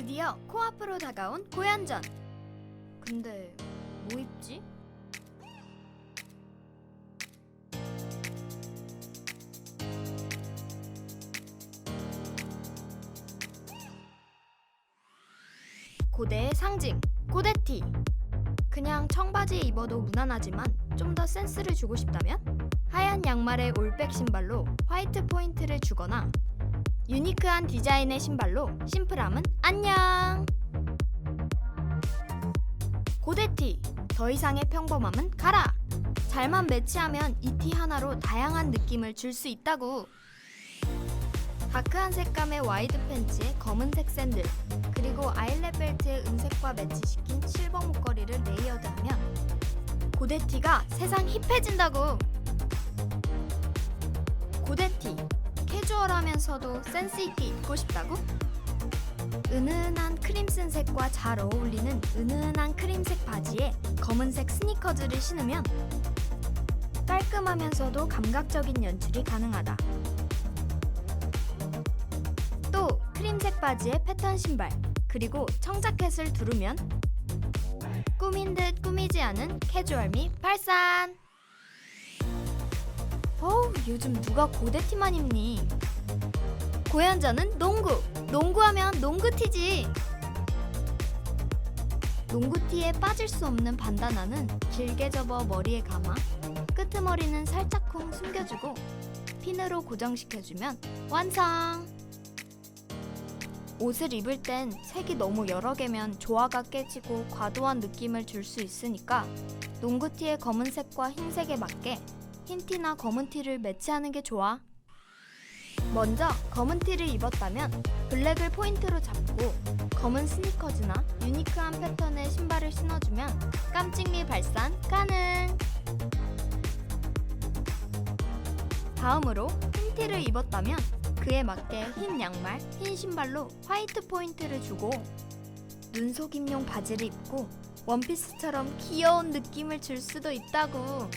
드디어 코앞으로 다가온 고연전. 근데 뭐 입지? 고대의 상징, 고대티. 그냥 청바지 입어도 무난하지만 좀 더 센스를 주고 싶다면 하얀 양말에 올백 신발로 화이트 포인트를 주거나 유니크한 디자인의 신발로 심플함은 안녕. 고데티 더 이상의 평범함은 가라. 잘만 매치하면 이 티 하나로 다양한 느낌을 줄 수 있다고. 다크한 색감의 와이드 팬츠에 검은색 샌들 그리고 아일렛 벨트의 은색과 매치시킨 실버 목걸이를 레이어드하면 고데티가 세상 힙해진다고. 고데티 캐주얼하면서도 센스 있게 입고 싶다고? 은은한 크림슨 색과 잘 어울리는 은은한 크림색 바지에 검은색 스니커즈를 신으면 깔끔하면서도 감각적인 연출이 가능하다. 또 크림색 바지에 패턴 신발 그리고 청자켓을 두르면 꾸민 듯 꾸미지 않은 캐주얼미 발산. 요즘 누가 고데티만 입니? 고연전은 농구. 농구하면 농구티지. 농구티에 빠질 수 없는 반다나는 길게 접어 머리에 감아 끄트머리는 살짝쿵 숨겨주고 핀으로 고정시켜주면 완성. 옷을 입을 땐 색이 너무 여러 개면 조화가 깨지고 과도한 느낌을 줄 수 있으니까 농구티의 검은색과 흰색에 맞게 흰 티나 검은 티를 매치하는 게 좋아. 먼저 검은 티를 입었다면 블랙을 포인트로 잡고 검은 스니커즈나 유니크한 패턴의 신발을 신어주면 깜찍미 발산 가능. 다음으로 흰 티를 입었다면 그에 맞게 흰 양말, 흰 신발로 화이트 포인트를 주고 눈속임용 바지를 입고 원피스처럼 귀여운 느낌을 줄 수도 있다고.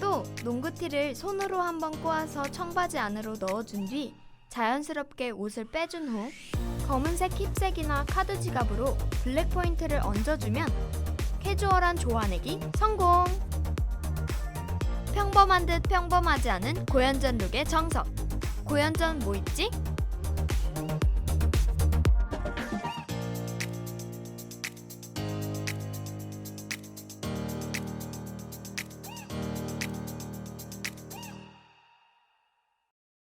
또 농구티를 손으로 한번 꼬아서 청바지 안으로 넣어준 뒤 자연스럽게 옷을 빼준 후 검은색 힙색이나 카드 지갑으로 블랙 포인트를 얹어주면 캐주얼한 조화내기 성공! 평범한 듯 평범하지 않은 고연전 룩의 정석. 고연전 뭐 입지?